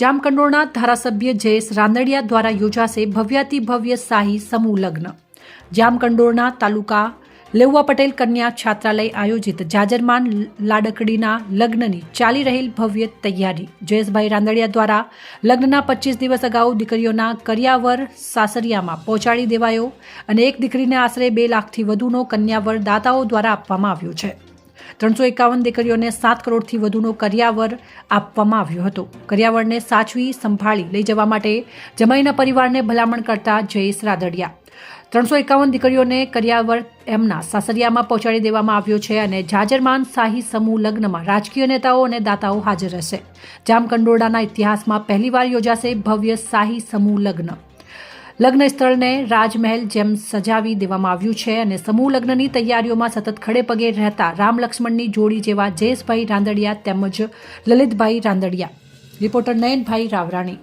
જામકંડોળના ધારાસભ્ય જયેશ રાંદડિયા દ્વારા યોજાશે ભવ્યાતિ ભવ્ય શાહી સમૂહ લગ્ન. જામકંડોળના તાલુકા લેઉવા પટેલ કન્યા છાત્રાલય આયોજિત જાજરમાન લાડકડીના લગ્નની ચાલી રહેલ ભવ્ય તૈયારી. જયેશભાઈ રાંદડિયા દ્વારા લગ્નના પચીસ દિવસ અગાઉ દીકરીઓના કરિયાવર સાસરિયામાં પહોંચાડી દેવાયો અને એક દીકરીને આશરે બે લાખથી વધુનો કન્યાવર દાતાઓ દ્વારા આપવામાં આવ્યો છે. ત્રણસો એકાવન દીકરીઓને સાત કરોડથી વધુનો કરિયાવર આપવામાં આવ્યો હતો. કરિયાવરને સાચવી સંભાળી લઈ જવા માટે જમાઈના પરિવારને ભલામણ કરતા જયેશ રાદડિયા. ત્રણસો એકાવન દીકરીઓને કરિયાવર એમના સાસરિયામાં પહોંચાડી દેવામાં આવ્યો છે અને જાજરમાન શાહી સમૂહ લગ્નમાં રાજકીય નેતાઓ અને દાતાઓ હાજર રહેશે. જામકંડોરડાના ઇતિહાસમાં પહેલીવાર યોજાશે ભવ્ય શાહી સમૂહ લગ્ન. લગ્ન સ્થળને રાજમહેલ જેમ સજાવી દેવામાં આવ્યું છે અને સમૂહ લગ્નની તૈયારીઓમાં સતત ખડે પગે રહેતા રામ લક્ષ્મણની જોડી જેવા જયેશભાઈ રાંદડિયા તેમજ લલિતભાઈ રાંદડિયા. રિપોર્ટર નયનભાઈ રાવરાણી.